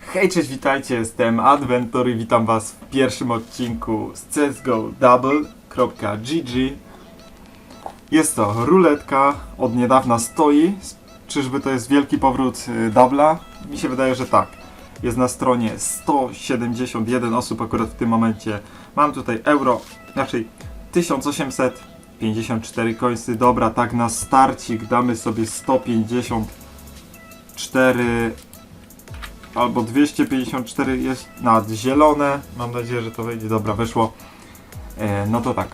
Hej, cześć, witajcie, jestem Adventor i witam was w pierwszym odcinku z CSGO Double.gg Jest to ruletka, od niedawna stoi. Czyżby to jest wielki powrót y, Double'a? Mi się wydaje, że tak. Jest na stronie 171 osób akurat w tym momencie. Mam tutaj euro, znaczy 1854 końcy. Dobra, tak na starcik damy sobie 154 albo 254 jest nad zielone. Mam nadzieję, że to wejdzie. Dobra, weszło. E, no to tak.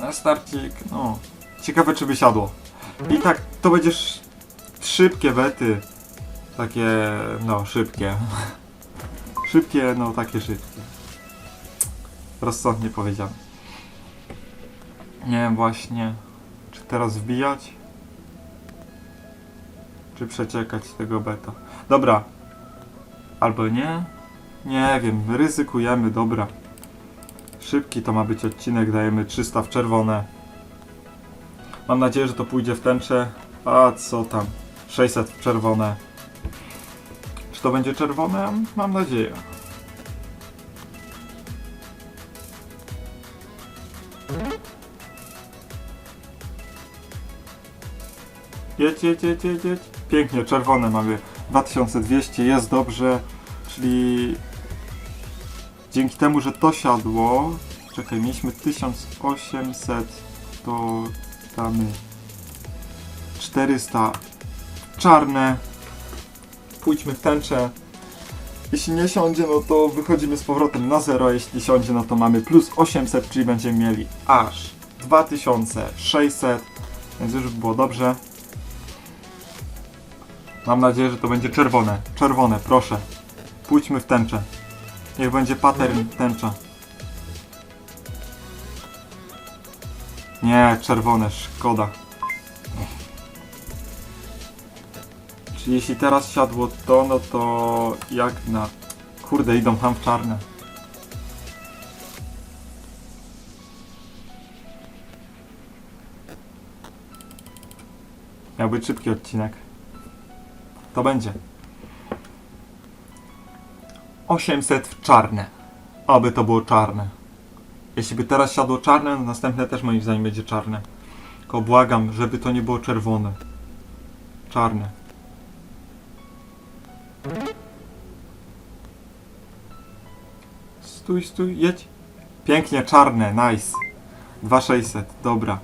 Na starcik, no. Ciekawe, czy by siadło. I tak, to będziesz szybkie wety. Takie, no, szybkie. szybkie, no, takie szybkie. Rozsądnie powiedziane. Nie wiem właśnie, czy teraz wbijać? Czy przeciekać tego beta? Dobra. Albo nie? Nie wiem, ryzykujemy, dobra. Szybki to ma być odcinek, dajemy 300 w czerwone. Mam nadzieję, że to pójdzie w tęczę. A co tam? 600 w czerwone. Czy to będzie czerwone? Mam nadzieję. Jedź, jedź, jedź, jedź, jedź. Pięknie, czerwone mamy. 2200, jest dobrze. Czyli dzięki temu, że to siadło. Czekaj, mieliśmy 1800, to damy 400 czarne. Pójdźmy w tęczę. Jeśli nie siądzie, no to wychodzimy z powrotem na zero. Jeśli siądzie, no to mamy plus 800, czyli będziemy mieli aż 2600. Więc już by było dobrze. Mam nadzieję, że to będzie czerwone. Czerwone, proszę. Pójdźmy w tęczę. Niech będzie pattern tęcza. Nie, czerwone, szkoda. Czyli jeśli teraz siadło to, no to jak na... Kurde, idą tam w czarne. Miał być szybki odcinek. To będzie. 800 w czarne. Oby to było czarne. Jeśli by teraz siadło czarne, no następne też moim zdaniem będzie czarne. Tylko błagam, żeby to nie było czerwone. Czarne. Stój, stój, jedź. Pięknie, czarne, nice. 2600, dobra.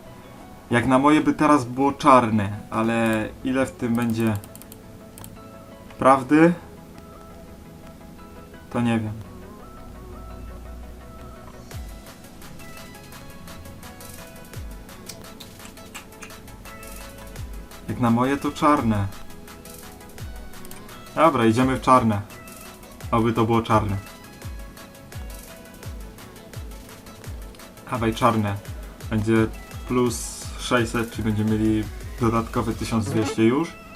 Jak na moje by teraz było czarne, ale ile w tym będzie prawdy? To nie wiem. Jak na moje to czarne. Dobra, idziemy w czarne. Oby to było czarne. Dawaj czarne. Będzie plus 600, czyli będziemy mieli dodatkowe 1200 już.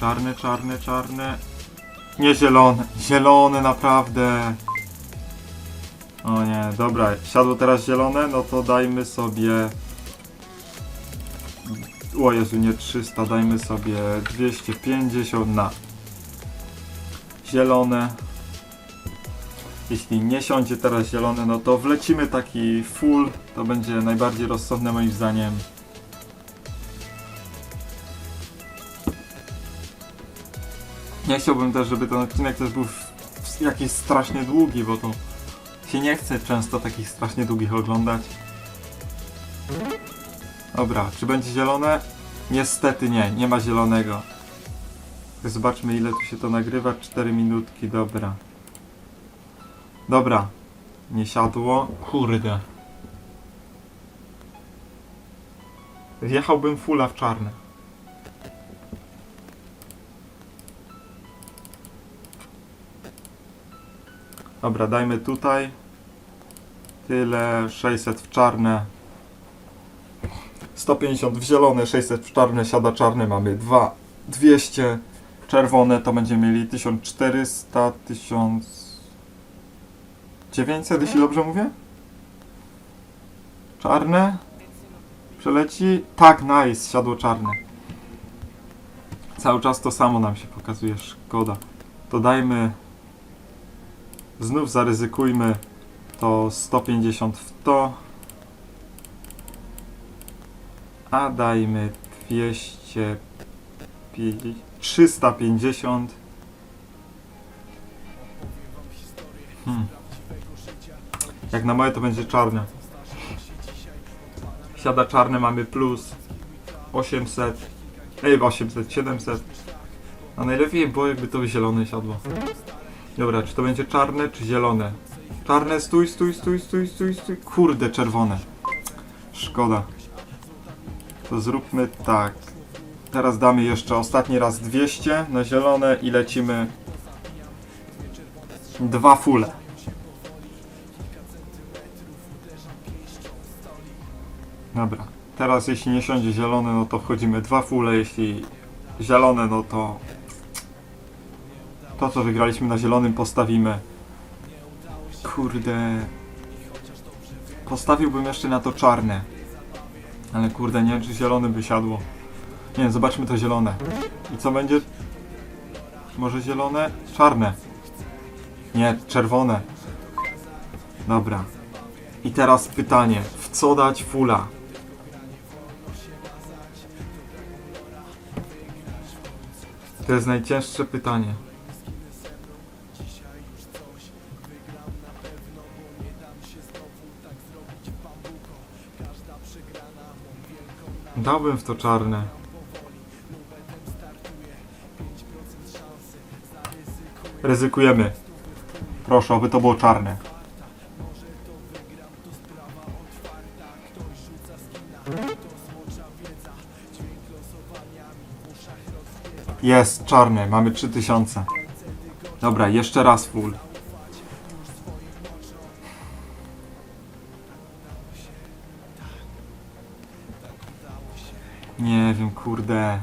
Czarne, czarne, czarne. Nie zielone. Zielone naprawdę. O nie, dobra. Siadło teraz zielone, no to dajmy sobie... O Jezu, nie 300, dajmy sobie 250 na zielone. Jeśli nie siądzie teraz zielone, no to wlecimy taki full. To będzie najbardziej rozsądne moim zdaniem. Nie chciałbym też, żeby ten odcinek też był jakiś strasznie długi, bo to się nie chce często takich strasznie długich oglądać. Dobra, czy będzie zielone? Niestety nie, nie ma zielonego. Zobaczmy ile tu się to nagrywa. 4 minutki, dobra. Dobra. Nie siadło. Kurde. Wjechałbym fulla w czarne. Dobra, dajmy tutaj. Tyle, 600 w czarne. 150 w zielone, 600 w czarne, siada czarne, mamy 2, 200 czerwone, to będziemy mieli 1400, 1900, jeśli dobrze mówię? Czarne? Przeleci? Tak, nice, siadło czarne. Cały czas to samo nam się pokazuje, szkoda. To dajmy... Znów zaryzykujmy to 150 w to. A dajmy 200... 350. Hmm. Jak na moje to będzie czarne. Siada czarne mamy plus 800. Ej, 800, 700. A najlepiej było jakby to zielone siadło. Dobra, czy to będzie czarne, czy zielone? Czarne, stój, stój, stój, stój, stój, stój. Kurde, czerwone. Szkoda. To zróbmy tak. Teraz damy jeszcze ostatni raz 200 na zielone i lecimy dwa fule. Dobra. Teraz jeśli nie siądzie zielone, no to wchodzimy dwa fule, jeśli zielone, no to to co wygraliśmy na zielonym postawimy. Kurde. Postawiłbym jeszcze na to czarne. Ale kurde, nie wiem czy zielony by siadło. Nie, zobaczmy to zielone. I co będzie? Może zielone? Czarne. Nie, czerwone. Dobra. I teraz pytanie. W co dać fula? To jest najcięższe pytanie. Dałbym w to czarne. Ryzykujemy. Proszę, aby to było czarne. Jest, czarny, mamy 3000. Dobra, jeszcze raz full. Kurde.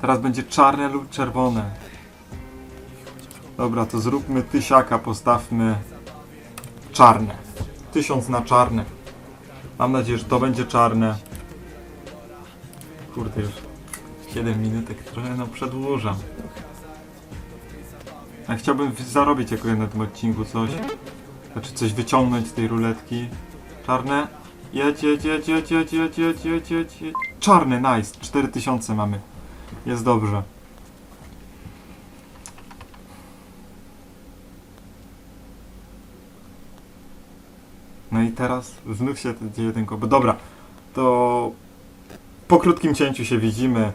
Teraz będzie czarne lub czerwone. Dobra, to zróbmy tysiaka, postawmy czarne. Tysiąc na czarne. Mam nadzieję, że to będzie czarne. Kurde, już 7 minutek trochę no przedłużam. A chciałbym zarobić jako na tym odcinku coś. Znaczy coś wyciągnąć z tej ruletki. Czarne. Jedź, jedź, jedź, jedź, jedź, jedź, jedź, jedź, jedź. Czarny, nice. 4000 mamy. Jest dobrze. No i teraz znów się dzieje ten kłopot. Dobra, to po krótkim cięciu się widzimy.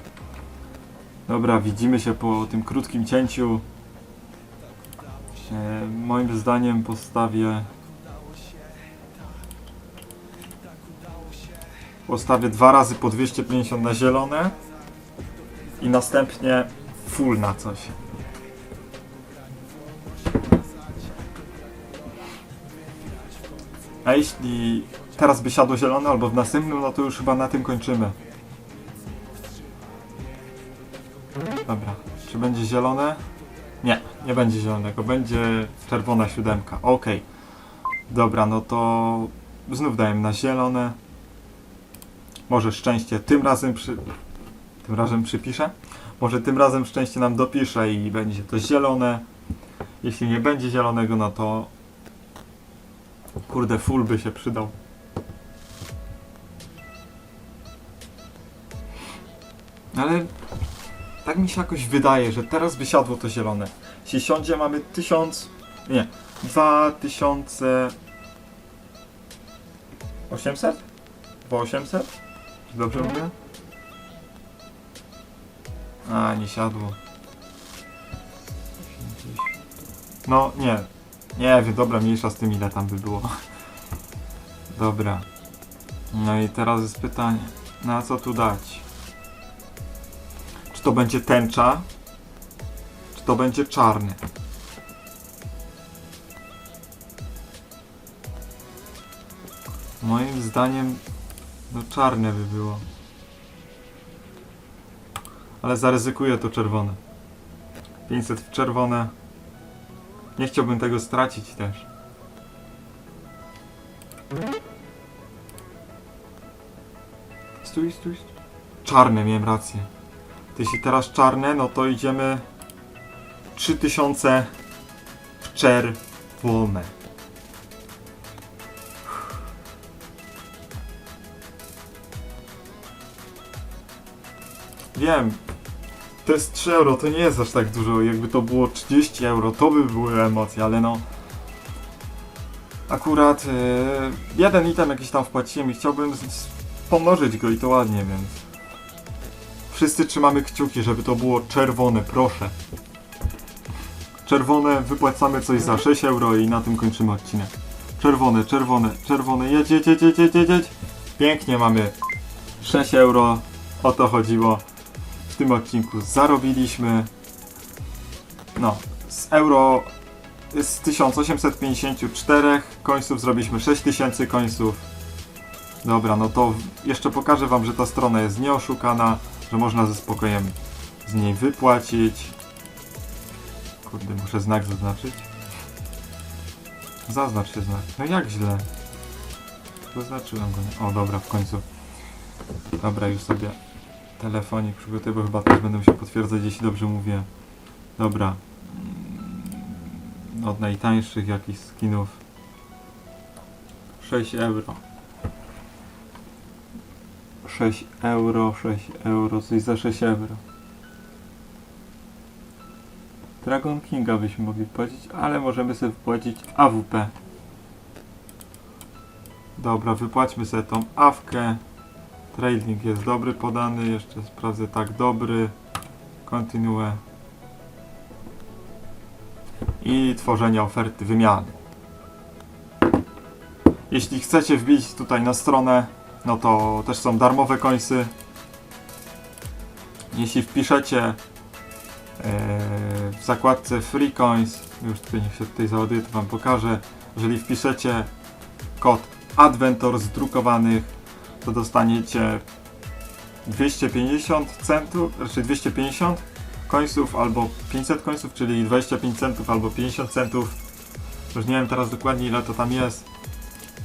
Dobra, widzimy się po tym krótkim cięciu. E, moim zdaniem postawię. Postawię dwa razy po 250 na zielone i następnie full na coś. A jeśli teraz by siadło zielone albo w następnym, no to już chyba na tym kończymy. Dobra, czy będzie zielone? Nie, nie będzie zielonego, będzie czerwona siódemka. Okej. Dobra, no to znów dajemy na zielone. Może szczęście tym razem przy... Tym razem przypiszę? Może tym razem szczęście nam dopisze i będzie to zielone. Jeśli nie będzie zielonego, no to... Kurde, full by się przydał. Ale tak mi się jakoś wydaje, że teraz wysiadło to zielone. Jeśli siądzie mamy 1000... Nie, 2000... 800? 2800? Czy dobrze mówię? A, nie siadło. 50. No, nie. Nie wiem, dobra, mniejsza z tym ile tam by było. Dobra. No i teraz jest pytanie, na co tu dać? Czy to będzie tęcza? Czy to będzie czarny? Moim zdaniem no czarne by było. Ale zaryzykuję to czerwone. 500 w czerwone. Nie chciałbym tego stracić też. Stój, stój, stój. czarne, miałem rację. Jeśli teraz czarne, no to idziemy 3000 w czerwone. Wiem, to jest 3 euro, to nie jest aż tak dużo. Jakby to było 30 euro, to by były emocje, ale no. Akurat e, jeden item jakiś tam wpłaciłem i chciałbym pomnożyć go i to ładnie, więc. Wszyscy trzymamy kciuki, żeby to było czerwone, proszę. Czerwone, wypłacamy coś za 6 euro i na tym kończymy odcinek. Czerwone, czerwone, czerwone, jedź, jedź, jedź, jedź, jedź, jedź. Pięknie mamy 6 euro, o to chodziło. W tym odcinku zarobiliśmy. No, z euro z 1854 końców zrobiliśmy 6000 końców. Dobra, no to jeszcze pokażę wam, że ta strona jest nieoszukana, że można ze spokojem z niej wypłacić. Kurde, muszę znak zaznaczyć. Zaznacz się znak. No jak źle. Zaznaczyłem go. Nie. O, dobra, w końcu. Dobra, już sobie telefonik przygotuję, bo chyba też będę musiał potwierdzać, jeśli dobrze mówię. Dobra. Mm, Od najtańszych jakichś skinów. 6 euro. 6 euro, 6 euro, coś za 6 euro. Dragon Kinga byśmy mogli płacić, ale możemy sobie wpłacić AWP. Dobra, wypłaćmy sobie tą awkę. Trading jest dobry podany, jeszcze sprawdzę tak dobry. Kontynuuję. I tworzenie oferty wymiany. Jeśli chcecie wbić tutaj na stronę, no to też są darmowe końsy. Jeśli wpiszecie e, w zakładce Free Coins, już tutaj niech się tutaj załaduje, to wam pokażę. Jeżeli wpiszecie kod Adventor z drukowanych, to dostaniecie 250 centów, raczej 250 końców albo 500 końców, czyli 25 centów albo 50 centów. Już nie wiem teraz dokładnie ile to tam jest.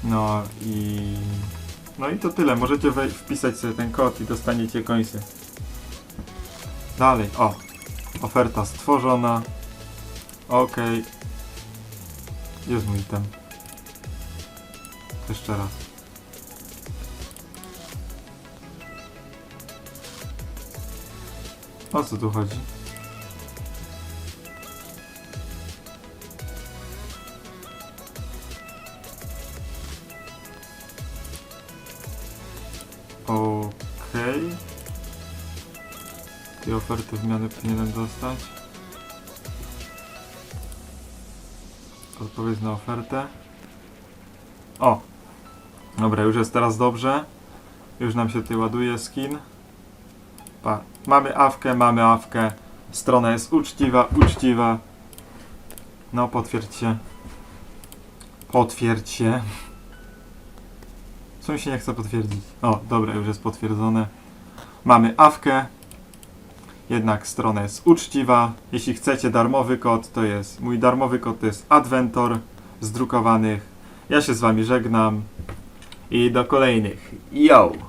No i... No i to tyle. Możecie wpisać sobie ten kod i dostaniecie końce. Dalej, o. Oferta stworzona. Ok. Jest mój item. Jeszcze raz. O co tu chodzi? Okej. Tej oferty wymiany powinienem dostać. Odpowiedź na ofertę. O! Dobra, już jest teraz dobrze. Już nam się tutaj ładuje skin. Pa. Mamy awkę, mamy awkę. Strona jest uczciwa, uczciwa. No, potwierdź się. Potwierdź się. Co mi się nie chce potwierdzić? O, dobra, już jest potwierdzone. Mamy awkę. Jednak strona jest uczciwa. Jeśli chcecie darmowy kod, to jest mój darmowy kod to jest Adventor z drukowanych. Ja się z wami żegnam i do kolejnych. Yo!